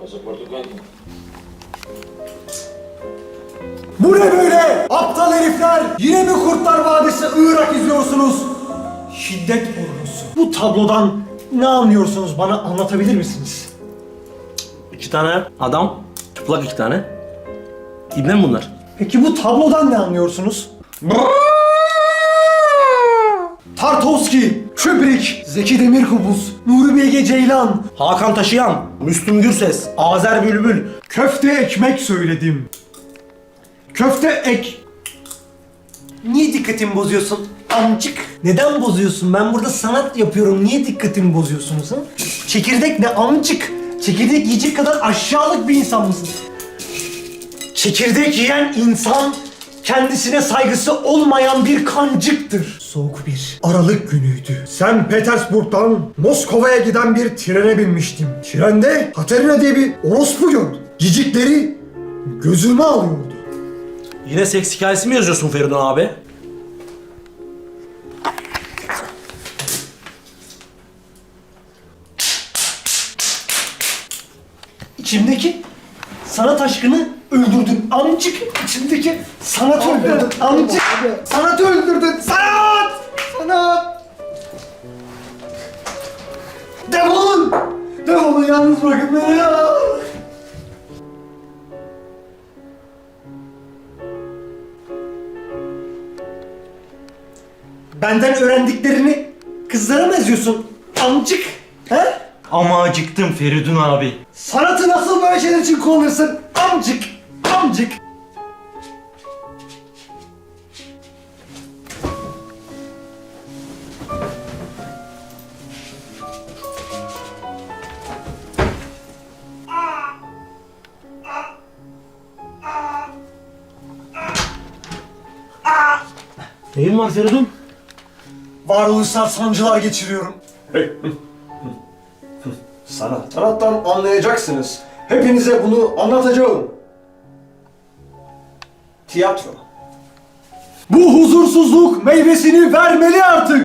Pasaportu. Bu ne böyle? Aptal herifler! Yine mi Kurtlar Vadisi Irak izliyorsunuz? Şiddet pornosu. Bu tablodan ne anlıyorsunuz bana anlatabilir misiniz? İki tane adam, çıplak iki tane. İbne mi bunlar? Peki bu tablodan ne anlıyorsunuz? Tartovski, Kubrick, Zeki Demirkubuz, Nuri Bilge Ceylan, Hakan Taşıyan, Müslüm Gürses, Azer Bülbül. köfte ekmek söyledim. Köfte ek... Niye dikkatimi bozuyorsun amcık? Neden bozuyorsun? Ben burada sanat yapıyorum. Niye dikkatimi bozuyorsunuz ha? Çekirdek ne amcık? Çekirdek yiyecek kadar aşağılık bir insan mısın? Çekirdek yiyen insan kendisine saygısı olmayan bir kancıktır. Soğuk bir Aralık günüydü. Sen Petersburg'dan Moskova'ya giden bir trene binmiştim. Trende Katerina diye bir orospu gördüm. Cicikleri gözüme alıyordu. Yine seks hikayesi mi yazıyorsun Feridun abi? İçimdeki sanat aşkını öldürdün amcık. İçimdeki sanat öldürdün amcık. Sanat öldürdün. Sanat! Sanat! Defolun! Defolun yalnız bırakın beni ya. Benden öğrendiklerini kızlara mı yazıyorsun amcık? He? Ama acıktım Feridun abi. Sanatı nasıl böyle şeyler için kullanırsın? Amcık! Amcık! Neyin var Feridun? Varoluşsal sancılar geçiriyorum. Sanat. Sanattan anlayacaksınız. Hepinize bunu anlatacağım. Tiyatro. Bu huzursuzluk meyvesini vermeli artık.